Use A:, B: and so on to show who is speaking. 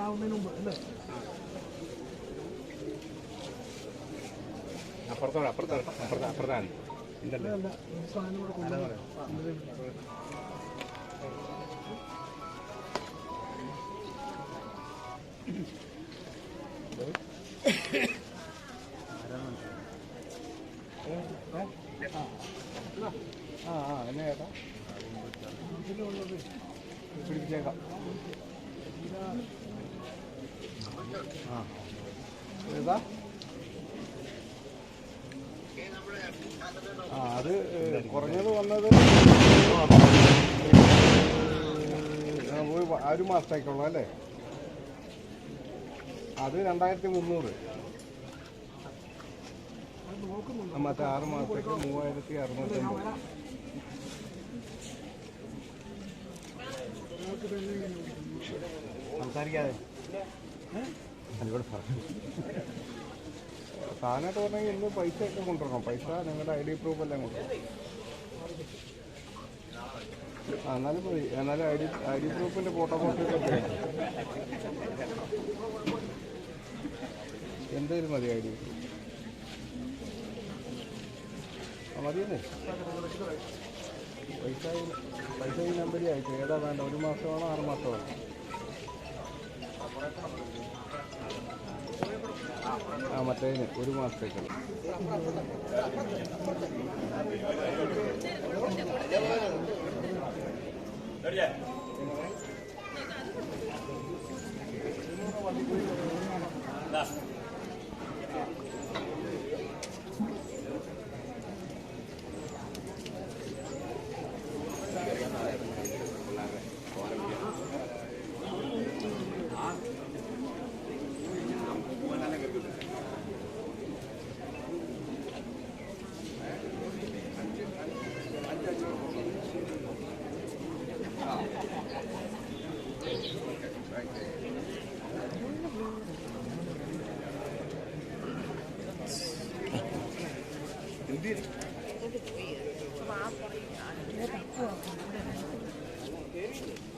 A: ആവുന്നതിന് മുമ്പ് അല്ലേ
B: അപ്പുറത്തോടെ അപ്പുറത്തോടെ. അപ്പുറത്ത് അപ്പുറത്താണ് ആ ആ എന്നാ ചേട്ടാ ആ അത് കുറഞ്ഞത് വന്നത് ഒരു മാസത്തേക്കുള്ള അല്ലേ അത് രണ്ടായിരത്തി മുന്നൂറ് മറ്റേ ആറ് മാസത്തേക്ക് മൂവായിരത്തി അറുന്നൂറ്റമ്പത്. സംസാരിക്കാതെ. പറഞ്ഞു സാധനമായിട്ട് പറഞ്ഞെങ്കിൽ ഇന്ന് പൈസ ഒക്കെ കൊണ്ടുവരണം. പൈസ നിങ്ങളുടെ ഐ ഡി പ്രൂഫ് എല്ലാം കൊണ്ടുവരണം. എന്നാലും മതി. എന്നാലും ഐ ഡി ഐ ഡി പ്രൂഫിന്റെ ഫോട്ടോ കോപ്പി ഒക്കെ എന്തേലും മതി ഐ ഡി ആ മതിയെന്നേ പൈസ പൈസ ഈ നമ്പരി അയച്ചു. ഏതാ വേണ്ട ഒരു മാസമാണോ ആറ് മാസമാണോ? ആ മറ്റേതിന് ഒരു മാസത്തേക്ക് Yeah. എന്തിന് Thank you.